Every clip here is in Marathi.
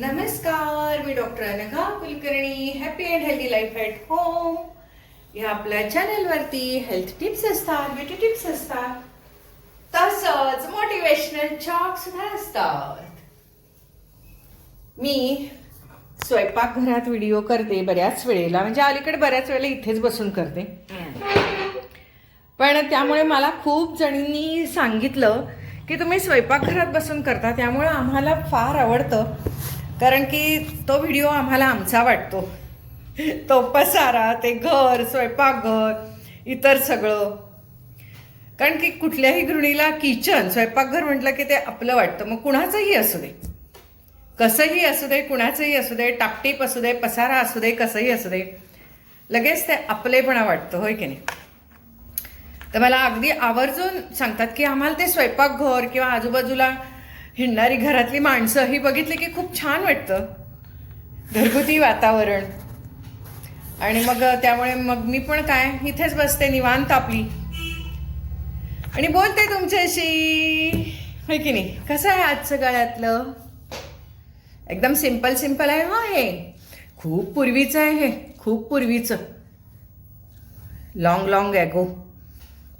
नमस्कार मी doctor Anagha Kulkarni happy and healthy life at home या आपल्या चॅनलवरती हेल्थ टिप्स असतात ब्युटी टिप्स असतात. तसंच मोटिवेशनल चॉक सुद्धा असतात. मी स्वयंपाकघरात व्हिडिओ करते बऱ्याच वेळेला म्हणजे अलीकडे बऱ्याच वेळेला इथेच बसून करते. पण त्यामुळे मला खूप जणींनी सांगितलं की तुम्ही स्वयंपाकघरात बसून करता त्यामुळे आम्हाला फार आवडतं कारण की तो व्हिडिओ आम्हाला आमचा वाटतो. तो पसारा ते घर स्वयंपाकघर इतर सगळं. कारण की कुठल्याही गृहिणीला किचन स्वयंपाकघर म्हटलं की ते आपलं वाटतं. मग कुणाचंही असू दे. कसंही असू दे कुणाचंही असू दे टापटीप असू दे पसारा असू दे कसंही असू दे. लगेच ते आपलेपणा वाटतं होय की नाही? तर मला अगदी आवर्जून सांगतात की आम्हाला ते स्वयंपाकघर किंवा आजूबाजूला हिंडणारी घरातली माणसं ही बघितली की खूप छान वाटतं. घरगुती वातावरण. आणि मग त्यामुळे मग मी पण काय इथेच बसते निवांत आपली. आणि बोलते तुमच्याशी. होय की नाही? कसं आहे आजचं गळ्यातलं एकदम सिंपल सिंपल आहे हा हे. खूप पूर्वीचं आहे हे. खूप पूर्वीचं. लॉंग लॉंग ॲगो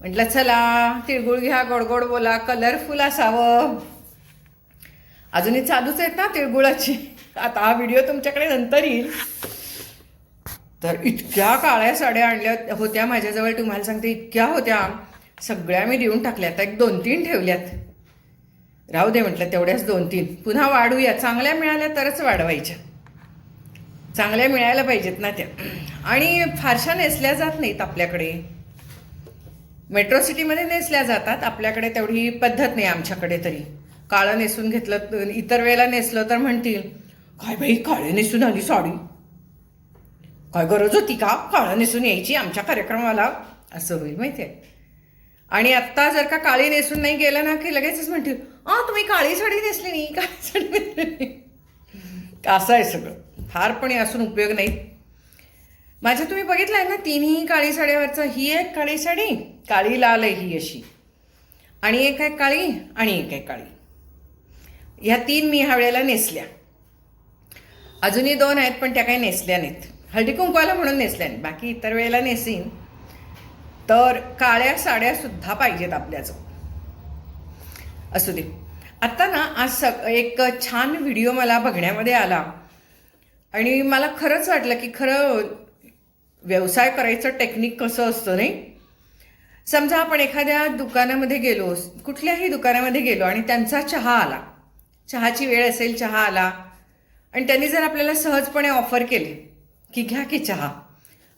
म्हटलं चला तिळगुळ घ्या गोडगोड बोला कलरफुल असावं. अजूनही चालूच आहेत ना तिळगुळाची. आता हा व्हिडिओ तुमच्याकडे नंतर येईल. तर इतक्या काळ्या साड्या आणल्या होत्या माझ्याजवळ तुम्हाला सांगते इतक्या होत्या. सगळ्या मी देऊन टाकल्या आता एक दोन तीन ठेवल्यात. राहू दे म्हटलं तेवढ्याच दोन तीन. पुन्हा वाढूया. चांगल्या मिळाल्या तरच वाढवायच्या. चांगल्या मिळायला पाहिजेत ना त्या. आणि फारशा नेसल्या जात नाहीत आपल्याकडे. मेट्रो सिटीमध्ये नेसल्या जातात. आपल्याकडे तेवढी पद्धत नाही आमच्याकडे तरी. काळं नेसून घेतलं इतर वेळेला नेसलं तर म्हणतील काय बाई काळे नेसून आली साडी? काय गरज होती का? काळं नेसून यायची आमच्या कार्यक्रमाला? असं होईल माहिती आहे. आणि आत्ता जर का काळी नेसून नाही गेलं ना की लगेचच म्हणतील आ तुम्ही काळी साडी नेसली नाही काळी साडी नेसली असं आहे सगळं. फारपणे असून उपयोग नाही. माझ्या तुम्ही बघितलं आहे ना तिन्ही काळी साड्यावरचं ही एक काळी साडी काळी लाल आहे ही अशी. आणि एक आहे काळी आणि एक आहे काळी. ह्या तीन मी ह्या वेळेला नेसल्या. अजूनही दोन आहेत पण त्या काही नेसल्या नाहीत. हळदी कुंकवाला म्हणून नेसल्या नाहीत. बाकी इतर वेळेला नेसीन. तर काळ्या साड्यासुद्धा पाहिजेत आपल्याजवळ. असू दे. आत्ता ना आज सग एक छान व्हिडिओ मला बघण्यामध्ये आला. आणि मला खरंच वाटलं की खरं व्यवसाय करायचं टेक्निक कसं असतं नाही? समजा आपण एखाद्या दुकानामध्ये गेलो कुठल्याही दुकानामध्ये गेलो आणि त्यांचा चहा आला. चहाची वेळ असेल चहा आला. आणि त्यांनी जर आपल्याला सहजपणे ऑफर केले की घ्या की चहा.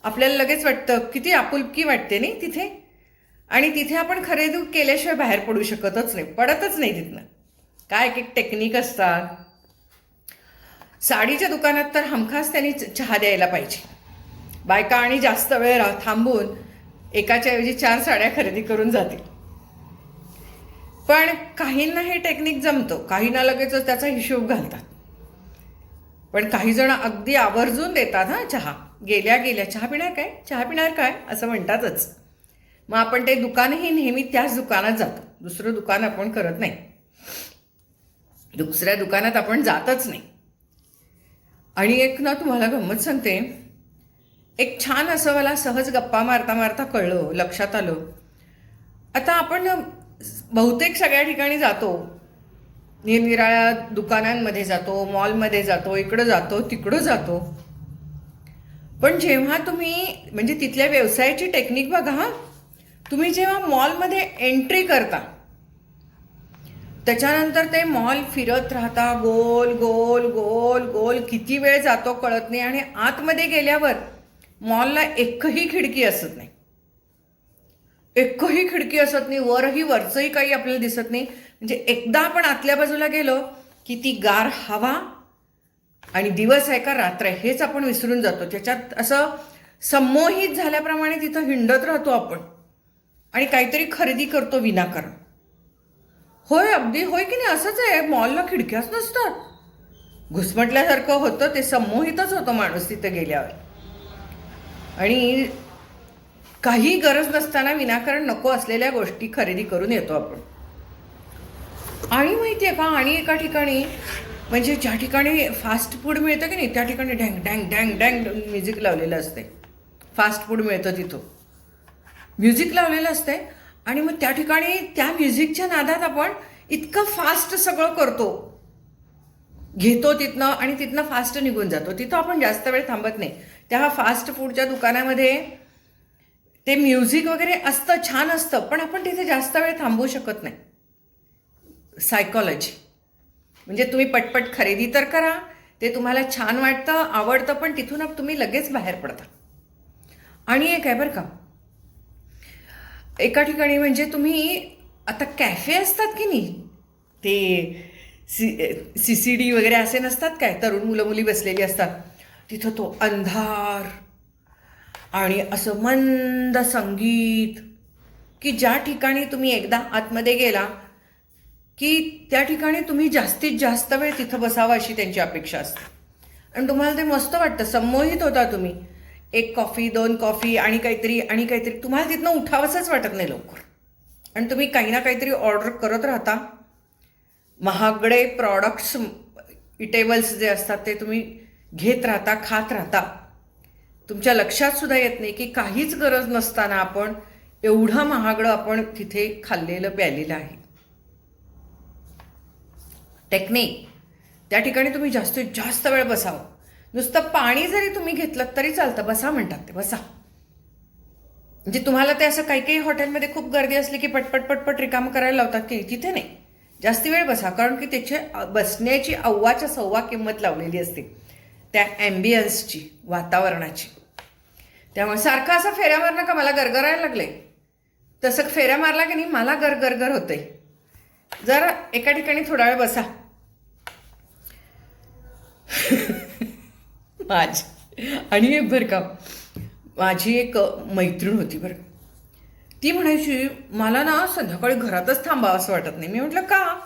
आपल्याला लगेच वाटतं किती आपुलकी वाटते नाही तिथे? आणि तिथे आपण खरेदी केल्याशिवाय बाहेर पडू शकतच नाही पडतच नाही तिथनं. काय एक एक टेक्निक असतात. साडीच्या दुकानात तर हमखास त्यांनी च- चहा द्यायला पाहिजे. बायका आणि जास्त वेळ रा थांबून एकाच्या ऐवजी चार साड्या खरेदी करून जातील. पण काहींना हे टेक्निक जमतं. काहींना लगेचच त्याचा हिशोब घालतात. पण काही जण अगदी आवर्जून देतात हा चहा. गेल्या गेल्या चहा पिणार काय? चहा पिणार काय? असं म्हणतातच. मग आपण ते दुकानही नेहमी त्याच दुकानात जातो. दुसरं दुकान आपण करत नाही. दुसऱ्या दुकानात आपण जातच नाही. आणि एक ना तुम्हाला गंमत सांगते. एक छान असं मला सहज गप्पा मारता मारता कळलं लक्षात आलं. आता आपण बहुतेक सगळ्या ठिकाणी जातो. निरनिराळ्या दुकानांमध्ये जातो मॉलमध्ये जातो इकडं जातो तिकडं जातो. पण जेव्हा तुम्ही म्हणजे तिथल्या व्यवसायाची टेक्निक बघा तुम्ही जेव्हा मॉलमध्ये एंट्री करता त्याच्यानंतर ते मॉल फिरत राहता गोल गोल गोल गोल किती वेळ जातो कळत नाही आणि आतमध्ये गेल्यावर मॉलला एकही खिडकी असत नाही. एकही खिडकी असत नाही वरही वरचंही काही आपल्याला दिसत नाही. म्हणजे एकदा आपण आतल्या बाजूला गेलो की ती गार हवा आणि दिवस आहे का रात्र आहे हेच आपण विसरून जातो. त्याच्यात असं संमोहित झाल्याप्रमाणे तिथं हिंडत राहतो आपण. आणि काहीतरी खरेदी करतो विनाकारण. होय अगदी होय की नाही? असंच आहे. मॉलला खिडक्याच नसतात. घुसमटल्यासारखं होतं ते संमोहितच होतं माणूस तिथं गेल्यावर. आणि काही गरज नसताना विनाकारण नको असलेल्या गोष्टी खरेदी करून येतो आपण. आणि माहिती आहे का आणि एका ठिकाणी म्हणजे ज्या ठिकाणी फास्ट फूड मिळतं की नाही त्या ठिकाणी डँग डँग डँग डँग म्युझिक लावलेलं असते फास्ट फूड मिळतं तिथं. म्युझिक लावलेलं असते आणि मग त्या ठिकाणी त्या म्युझिकच्या नादात आपण इतकं फास्ट सगळं करतो. घेतो तिथनं आणि तिथनं फास्ट निघून जातो. तिथं आपण जास्त वेळ थांबत नाही. त्या फास्ट फूडच्या दुकानामध्ये ते म्युझिक वगैरे असतं छान असतं पण आपण तिथे जास्त वेळ थांबवू शकत नाही. सायकॉलॉजी म्हणजे तुम्ही पटपट खरेदी तर करा ते तुम्हाला छान वाटतं आवडतं पण तिथून तुम्ही लगेच बाहेर पडता. आणि एक आहे बरं का एका ठिकाणी म्हणजे तुम्ही आता कॅफे असतात की नाही? ते सी सी सी डी वगैरे असे नसतात काय? तरुण मुलं मुली बसलेली असतात. तिथं तो अंधार आणि असं मंद संगीत की ज्या ठिकाणी तुम्ही एकदा आतमध्ये गेला की त्या ठिकाणी तुम्ही जास्तीत जास्त वेळ तिथं बसावा अशी त्यांची अपेक्षा असते. आणि तुम्हाला ते मस्त वाटतं संमोहित होता तुम्ही. एक कॉफी दोन कॉफी आणि काहीतरी आणि काहीतरी. तुम्हाला तिथनं उठावंसंच वाटत नाही लवकर. आणि तुम्ही काही ना काहीतरी ऑर्डर करत राहता. महागडे प्रॉडक्ट्स इटेबल्स जे असतात ते तुम्ही घेत राहता खात राहता. तुमच्या लक्षात सुद्धा येत नाही की काहीच गरज नसताना आपण एवढं महागडं आपण तिथे खाल्लेलं प्यालेलं आहे. टेक्निक त्या ठिकाणी तुम्ही जास्तीत जास्त वेळ बसावं. नुसतं पाणी जरी तुम्ही घेतलं तरी चालतं. बसा म्हणतात ते. बसा. म्हणजे तुम्हाला ते असं काही काही हॉटेलमध्ये खूप गर्दी असली की पटपट पटपट रिकाम करायला लावतात की तिथे नाही. जास्ती वेळ बसा. कारण की त्याचे बसण्याची अव्वाच्या सव्वा किंमत लावलेली असते. त्या ॲम्बियन्सची वातावरणाची. त्यामुळे सारखं असं फेऱ्या मारणं का? मला गरगरायला लागले. तसं फेऱ्या मारला की नाही मला गर गरगर होतंय. जर एका ठिकाणी थोडा वेळ बसा. माझी आणि एक बरं का माझी एक मैत्रीण होती बरं का. ती म्हणायची मला ना संध्याकाळी घरातच थांबावं असं वाटत नाही. मी म्हटलं का?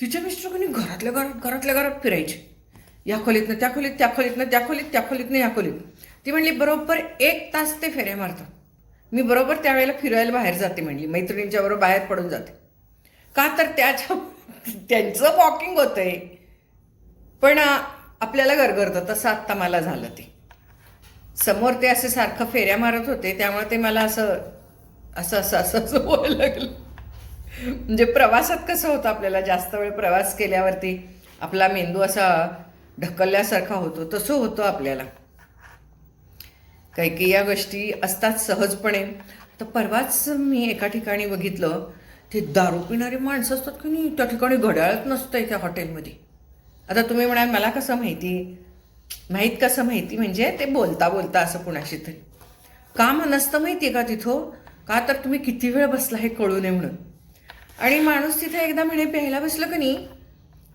तिच्या मिस्टर कोणी घरातल्या घरात घरातल्या घरात फिरायचे. या खोलीतनं त्या खोलीत त्या खोलीतनं त्या खोलीत त्या खोलीतनं या खोलीत. ती म्हणली बरोबर एक तास ते फेऱ्या मारतात. मी बरोबर त्यावेळेला फिरायला बाहेर जाते म्हणली. मैत्रिणींच्या बरोबर बाहेर पडून जाते. का तर त्याच्या त्यांचं वॉकिंग होतं आहे पण आपल्याला गरगरतं तसं आत्ता मला झालं ते. समोर ते असे सारखं फेऱ्या मारत होते. त्यामुळे ते मला असं असं असं असं असं व्हायला लागलं. म्हणजे प्रवासात कसं होतं आपल्याला? जास्त वेळ प्रवास केल्यावरती आपला मेंदू असा ढकलल्यासारखा होतो. तसं होतं आपल्याला. काही काही या गोष्टी असतात सहजपणे. तर परवाच मी एका ठिकाणी बघितलं ते दारू पिणारी माणसं असतात की नाही? त्या ठिकाणी घड्याळच नसतंय त्या हॉटेलमध्ये. आता तुम्ही म्हणाल मला कसं माहिती? माहीत कसं माहिती म्हणजे ते बोलता बोलता असं कुणाशी तरी. काम नसतं माहिती आहे का तिथं? का तर तुम्ही किती वेळ बसला हे कळू नये म्हणून? आणि माणूस तिथे एकदा म्हणे प्यायला बसलं का नाही?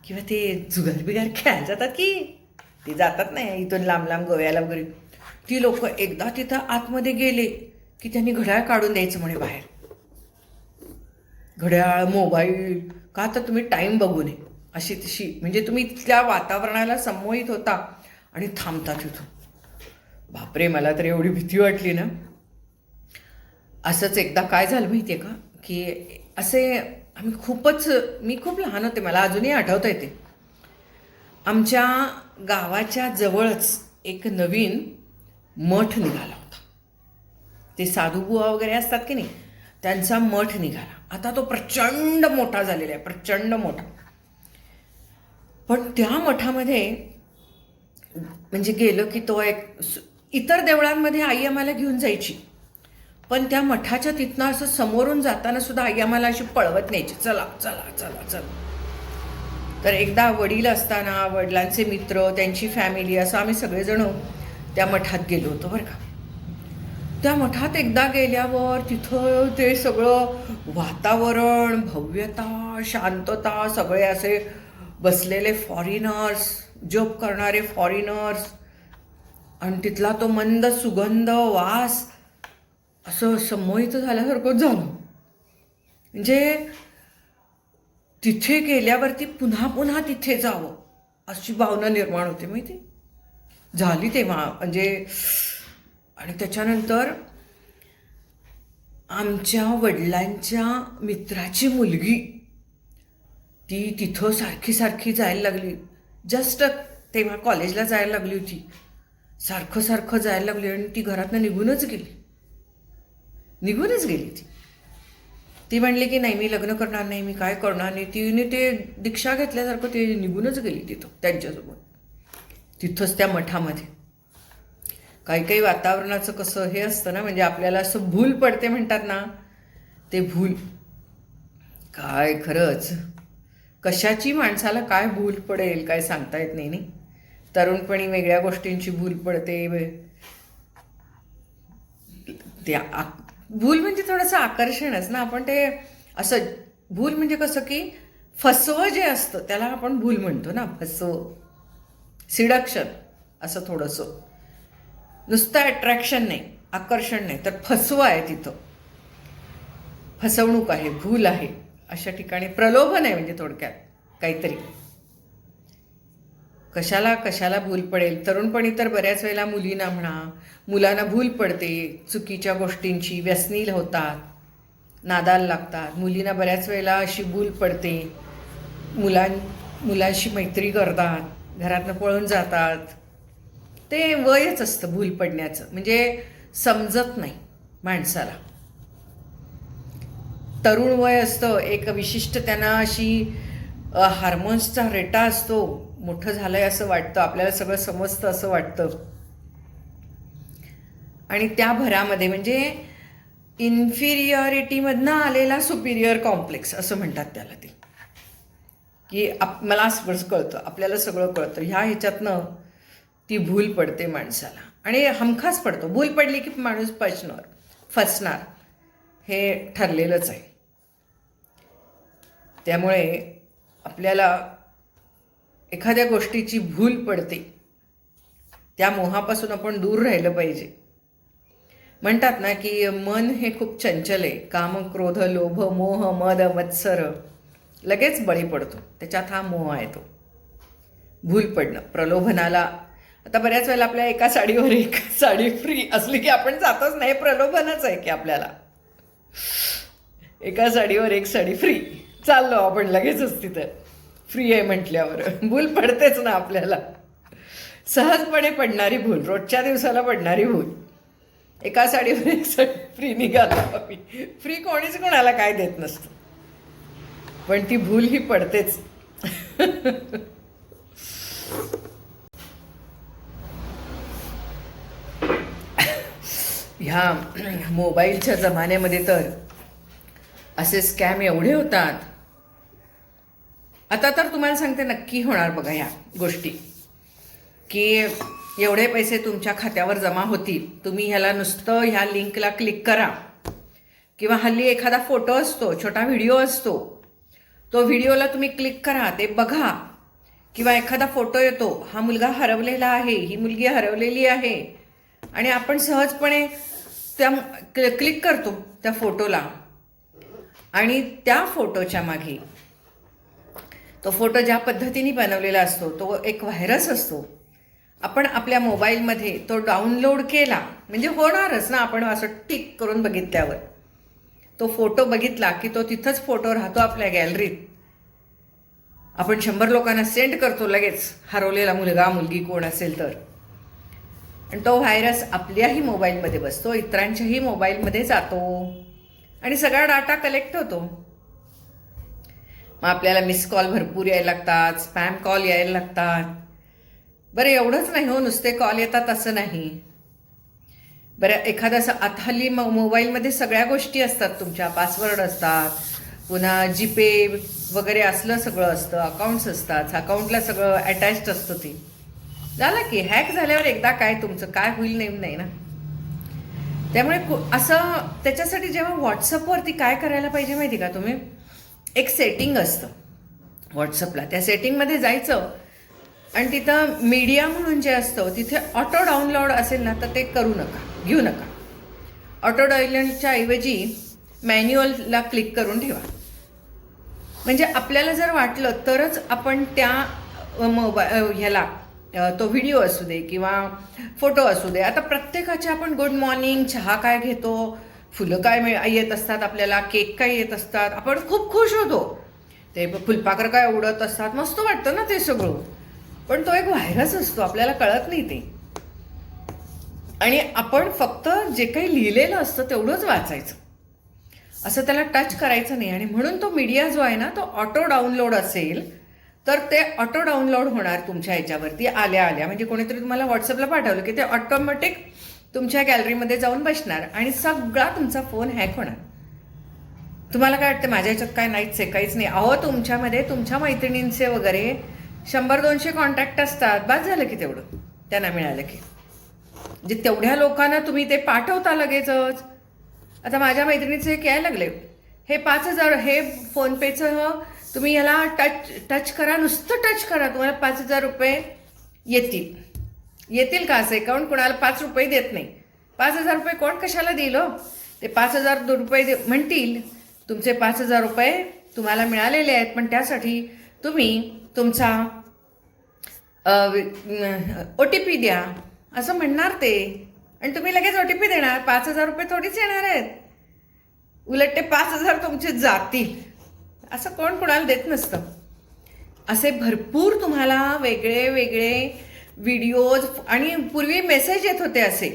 किंवा ते जुगार बिगार खेळायला जातात की? ते जातात नाही इथून लांब लांब गोव्याला वगैरे. ती लोक एकदा तिथं आतमध्ये गेले की त्यांनी घड्याळ काढून द्यायचं म्हणे बाहेर. घड्याळ मोबाईल का तर तुम्ही टाईम बघू नये. अशी तशी म्हणजे तुम्ही तिथल्या वातावरणाला संमोहित होता आणि थांबता तिथून. बापरे मला तर एवढी भीती वाटली ना. असंच एकदा काय झालं माहिती आहे का? की असे आम्ही खूपच मी खूप लहान होते मला अजूनही आठवता येते आमच्या गावाच्या जवळच एक नवीन मठ निघाला होता. ते साधुबुवा वगैरे असतात की नाही त्यांचा मठ निघाला. आता तो प्रचंड मोठा झालेला आहे प्रचंड मोठा. पण त्या मठामध्ये म्हणजे गेलं की तो एक इतर देवळांमध्ये आई आम्हाला घेऊन जायची. पण त्या मठाच्या तिथनं असं समोरून जाताना सुद्धा आई आम्हाला अशी पळवत न्यायची चला चला चला चला. तर एकदा वडील असताना वडिलांचे मित्र त्यांची फॅमिली असं आम्ही सगळेजण त्या मठात गेलो होतो बरं का. त्या मठात एकदा गेल्यावर तिथं ते सगळं वातावरण भव्यता शांतता सगळे असे बसलेले फॉरिनर्स जॉब करणारे फॉरिनर्स आणि तिथला तो मंद सुगंध वास असं समोहित झाल्यासारखं झालं. म्हणजे तिथे गेल्यावरती पुन्हा पुन्हा तिथे जावं अशी भावना निर्माण होते माहिती झाली तेव्हा. म्हणजे आणि त्याच्यानंतर आमच्या वडिलांच्या मित्राची मुलगी ती तिथं सारखी सारखी जायला लागली. जस्ट तेव्हा कॉलेजला जायला लागली होती. सारखं सारखं जायला लागली आणि ती घरातनं निघूनच गेली. निघूनच गेली ती. ती म्हणली की नाही मी लग्न करणार नाही मी काय करणार नाही. तिने ते दीक्षा घेतल्यासारखं ते निघूनच गेली तिथं त्यांच्यासोबत. तिथंच त्या मठामध्ये. काही काही वातावरणाचं कसं हे असतं ना म्हणजे आपल्याला असं भूल पडते म्हणतात ना ते भूल. काय खरंच. कशाची माणसाला काय भूल पडेल काय सांगता येत नाही नाही? तरुणपणी वेगळ्या गोष्टींची भूल पडते. वे- भूल म्हणजे थोडंसं आकर्षणच ना आपण ते असं भूल म्हणजे कसं की फसवं जे असतं त्याला आपण भूल म्हणतो ना फसवं. सिडक्शन असं थोडंसं. नुसतं अट्रॅक्शन नाही आकर्षण नाही तर फसवं आहे तिथं. फसवणूक आहे भूल आहे अशा ठिकाणी प्रलोभन आहे म्हणजे थोडक्यात काहीतरी. कशाला कशाला भूल पडेल? तरुणपणी तर बऱ्याच वेळेला मुलींना म्हणा मुलांना भूल पडते चुकीच्या गोष्टींची व्यसनील होतात नादाल लागतात. मुलींना बऱ्याच वेळेला अशी भूल पडते मुलां मुलांशी मैत्री करतात. घरातनं पळून जातात. ते वयच असतं भूल पडण्याचं. म्हणजे समजत नाही माणसाला. तरुण वय असतं. एक विशिष्ट त्यांना अशी हार्मोन्सचा रेटा असतो. मोठं झालं आहे असं वाटतं. आपल्याला सगळं समजतं असं वाटतं. आणि त्या भरामध्ये म्हणजे इन्फिरियरिटीमधनं आलेला सुपिरियर कॉम्प्लेक्स असं म्हणतात त्याला ते. की आप मला सगळं कळतं आपल्याला सगळं कळतं. ह्या ह्याच्यातनं ती भूल पडते माणसाला. आणि हमखास पडतो. भूल पडली की माणूस फसणार फसणार हे ठरलेलंच आहे. त्यामुळे आपल्याला एखाद्या गोष्टीची भूल पडते त्या मोहापासून आपण दूर राहिलं पाहिजे. म्हणतात ना की मन हे खूप चंचल आहे. काम क्रोध लोभ मोह मद मत्सर लगेच बळी पडतो. त्याच्यात हा मोह आहे तो. भूल पडणं प्रलोभनाला. आता बऱ्याच वेळेला आपल्या एका साडीवर एक साडी फ्री असली की आपण जातच नाही. प्रलोभनच आहे की आपल्याला. एका साडीवर एक साडी फ्री चाललो आपण लगेचच तिथं. फ्री आहे म्हटल्यावर. भूल पडतेच ना आपल्याला. सहजपणे पडणारी भूल रोजच्या दिवसाला पडणारी भूल. एका साडीवर एक साडी फ्री निघालो आम्ही. फ्री कोणीच कोणाला काय देत नसतं. पण ती भूल ही पडतेच. ह्या मोबाईलच्या जमान्यामध्ये तर असे स्कॅम एवढे होतात. आता तर तुम्हाला सांगते नक्की होणार बघा ह्या गोष्टी. की एवढे पैसे तुमच्या खात्यावर जमा होतील. तुम्ही ह्याला नुसतं ह्या लिंकला क्लिक करा. किंवा हल्ली एखादा फोटो असतो छोटा व्हिडिओ असतो. तो व्हिडिओला तुम्ही क्लिक करा ते बघा. किंवा एखादा फोटो येतो हा मुलगा हरवलेला आहे ही मुलगी हरवलेली आहे. आणि आपण सहजपणे त्या क्ल- क्लिक करतो त्या फोटोला आणि त्या फोटोच्या मागे तो फोटो ज्या पद्धतीने बनवलेला असतो तो एक व्हायरस असतो. आपण आपल्या मोबाईलमध्ये तो डाउनलोड केला म्हणजे होणारच ना आपण असं टिक करून बघितल्यावर. तो फोटो बघितला की तो तिथंच फोटो राहतो आपल्या गॅलरीत. आपण शंभर लोकांना सेंड करतो लगेच हरवलेला मुलगा मुलगी कोण असेल तर. आणि तो व्हायरस आपल्याही मोबाईलमध्ये बसतो इतरांच्याही मोबाईलमध्ये जातो. आणि सगळा डाटा कलेक्ट होतो. मग आपल्याला मिस कॉल भरपूर यायला लागतात स्पॅम कॉल यायला लागतात. बरं एवढंच नाही हो नुसते कॉल येतात असं नाही. बरं एखादं असं आता हल्ली मो मोबाईलमध्ये सगळ्या गोष्टी असतात तुमच्या. पासवर्ड असतात. पुन्हा जीपे वगैरे असलं सगळं असतं. अकाउंट्स असतात. अकाउंटला सगळं अटॅच्ड असतं ते. झालं की हॅक झाल्यावर एकदा काय तुमचं काय होईल नेम नाही ना. त्यामुळे कु- असं त्याच्यासाठी जेव्हा व्हॉट्सअपवरती काय करायला पाहिजे माहिती का तुम्ही? एक सेटिंग असतं. व्हॉट्सअपला त्या सेटिंगमध्ये जायचं. आणि तिथं मीडिया म्हणून जे असतं तिथे ऑटो डाउनलोड असेल ना तर ते करू नका घेऊ नका. ऑटो डाउनलोडच्या ऐवजी मॅन्युअलला क्लिक करून ठेवा. म्हणजे आपल्याला जर वाटलं तरच आपण त्या मोबा ह्याला तो व्हिडिओ असू दे किंवा फोटो असू दे. आता प्रत्येकाचे आपण गुड मॉर्निंग चहा काय घेतो फुलं काय मिळ येत असतात आपल्याला केक काय येत असतात आपण खूप खुश होतो. ते फुलपाखरं काय उडत असतात मस्त वाटतं ना ते सगळं. पण तो एक व्हायरस असतो आपल्याला कळत नाही ते. आणि आपण फक्त जे काही लिहिलेलं असतं तेवढंच वाचायचं. असं त्याला टच करायचं नाही. आणि म्हणून तो मीडिया जो आहे ना तो ऑटो डाउनलोड असेल तर ते ऑटो डाउनलोड होणार तुमच्या ह्याच्यावरती आल्या आल्या. म्हणजे कोणीतरी तुम्हाला व्हॉट्सअपला पाठवलं की ते ऑटोमॅटिक तुमच्या गॅलरीमध्ये जाऊन बसणार आणि सगळा तुमचा फोन हॅक होणार. तुम्हाला काय वाटतं माझ्या ह्याच्यात काय नाहीच आहे काहीच नाही. अहो तुमच्यामध्ये तुमच्या मैत्रिणींचे वगैरे शंभर दोनशे कॉन्टॅक्ट असतात. बाद झालं की तेवढं. त्यांना मिळालं की. म्हणजे तेवढ्या लोकांना तुम्ही ते पाठवता लगेचच. आता माझ्या मैत्रिणीचे हे काय लागले हे पाच हजार हे फोनपेचं तुम्ही याला टच टच करा. नुसतं टच करा. तुम्हाला पाच हजार रुपये येतील. येतील का असं अकाउंट कोणाला पाच रुपये देत नाही. पाच हजार रुपये कोण कशाला देईल हो? ते पाच हजार दो- रुपये दे म्हणतील. तुमचे पाच हजार रुपये तुम्हाला मिळालेले आहेत. पण त्यासाठी तुम्ही तुमचा ओ टी पी द्या. असं म्हणणार ते. आणि तुम्ही लगेच ओ टी पी देणार. पाच हजार रुपये थोडीच येणार आहेत. उलट ते पाच हजार तुमचे जातील. असं कोण कोणाला देत नसतं. असे भरपूर तुम्हाला वेगळे वेगळे व्हिडिओज आणि पूर्वी मेसेज येत होते असे.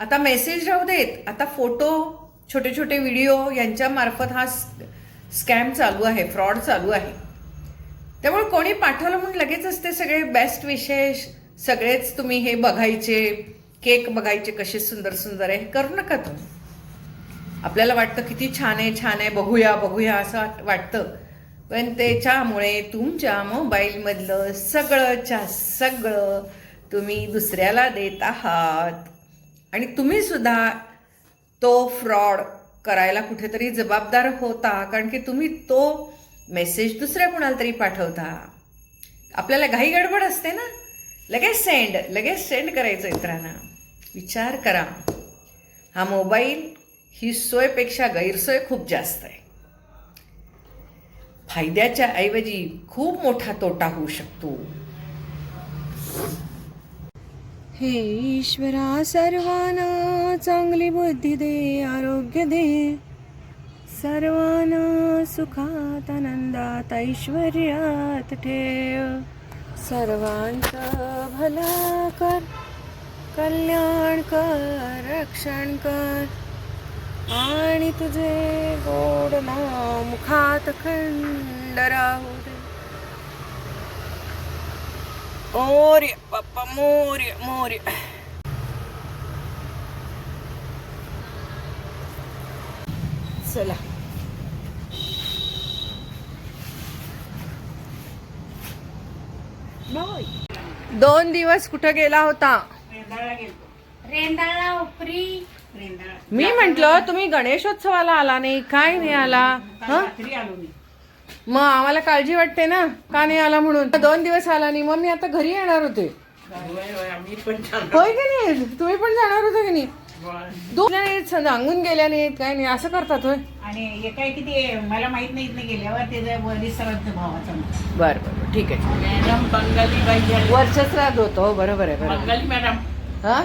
आता मेसेज राहू देत. आता फोटो छोटे छोटे व्हिडिओ यांच्यामार्फत हा स्कॅम चालू आहे फ्रॉड चालू आहे. त्यामुळे कोणी पाठवलं म्हणून लगेचच ते सगळे बेस्ट विशेष सगळेच तुम्ही हे बघायचे केक बघायचे कसे सुंदर सुंदर आहे हे करू नका तुम्ही. आपल्याला वाटतं किती छान आहे छान आहे बघूया बघूया असं वाटतं. पण त्याच्यामुळे तुमच्या मोबाईलमधलं सगळंच्या सगळं तुम्ही दुसऱ्याला देत आहात. आणि तुम्ही सुद्धा तो फ्रॉड करायला कुठेतरी जबाबदार होता कारण की तुम्ही तो मेसेज दुसऱ्या कुणाला तरी पाठवता. आपल्याला घाई गडबड असते ना? लगेच सेंड लगेच सेंड करायचं इतरांना. विचार करा. हा मोबाईल ही सोयपेक्षा गैरसोय खूप जास्त आहे. फायद्याच्या ऐवजी खूप मोठा तोटा होऊ शकतो. हे ईश्वरा सर्वांना चांगली बुद्धी दे आरोग्य दे. सर्वांना सुखात आनंदात ऐश्वर्यात ठेव. सर्वांचं भला कर कल्याण कर रक्षण कर. आणि तुझे गोड नाव मुखात खंड राहू दे. मोर्य पप्पा मोर्य मोर्य. चला. दोन दिवस कुठं गेला होता? रेंदाळा उपरी. रेंदाळा. मी म्हंटल तुम्ही गणेशोत्सवाला आला नाही काय नाही आला? हं? रात्री आलो मी. मग आम्हाला काळजी वाटते ना का नाही आला म्हणून? दोन दिवस आला नाही मग मी आता घरी येणार होते. होय की नाही? तुम्ही पण जाणार होते की नाही? दोन जण सांगून गेल्या नाहीत काय नाही असं करतात होय. आणि हे काय किती मला माहीत नाही इथनं गेल्यावर ते वरी सरत भावाचा बर बर ठीक आहे. मॅडम बंगाली बाई. वरच्याच राहत होतो हो, बरोबर आहे बरोबर बंगाली मॅडम. हा?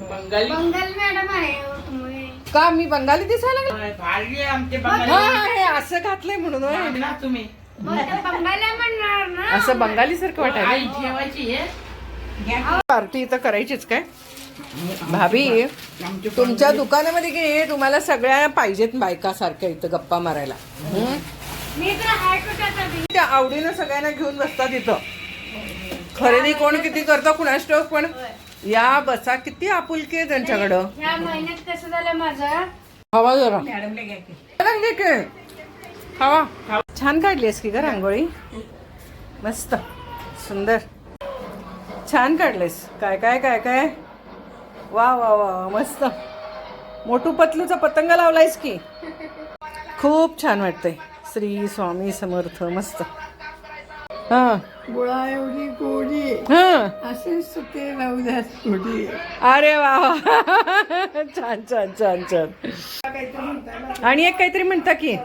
बंगाली? बंगाल मॅडम आहे हो तुम्ही. का मी बंगाली दिसायला लागले? भारी आहे आमचे हा बंगाली. हे असं घातलंय म्हणून होय. ना तुम्ही. बंगाला म्हणणार ना. असं बंगाली सारखं आई वाटायला ठेवायची आहे घ्या पार्टी तर करायचीच काय? भाभी तुमच्या दुकानामध्ये की तुम्हाला सगळ्या पाहिजेत बायका सारख्या इथं गप्पा मारायला? हं? त्या आवडीनं सगळ्यांना घेऊन बसतात इथं. खरेदी कोण किती करतं कुणास ठाऊक पण या बसा किती आपुलकी आहे त्यांच्याकडं. ह्या महिन्यात कसं झालं माझं? हवा जरा. घ्या की. रंगी के. हवा छान काढलीस की ग रांगोळी? मस्त. सुंदर. छान काढलेस काय काय काय काय? वा वा वा मस्त. मोठू पतलूचा पतंग लावलायस की? खूप छान वाटतंय. श्री स्वामी समर्थ मस्त. हा. गुळा एवढी गोडी हा. असे राहू गोडी अरे वा वा. छान छान छान छान. आणि एक काहीतरी म्हणता की?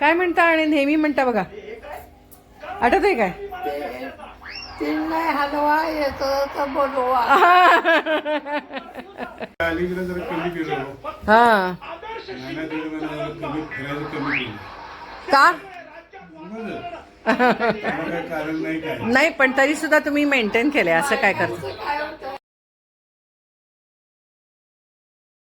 काय म्हणता आणि नेहमी म्हणता बघा. आठवत आहे काय तीन नाही हलवा येतो तर बोलवा. अलीकडे जरा कमी केलं हा. कमी फिरायचं कमी केलं. का? बरं. त्याला काय कारण नाही काय. नाही पण तरी सुद्धा तुम्ही मेंटेन केले असं काय करता? काय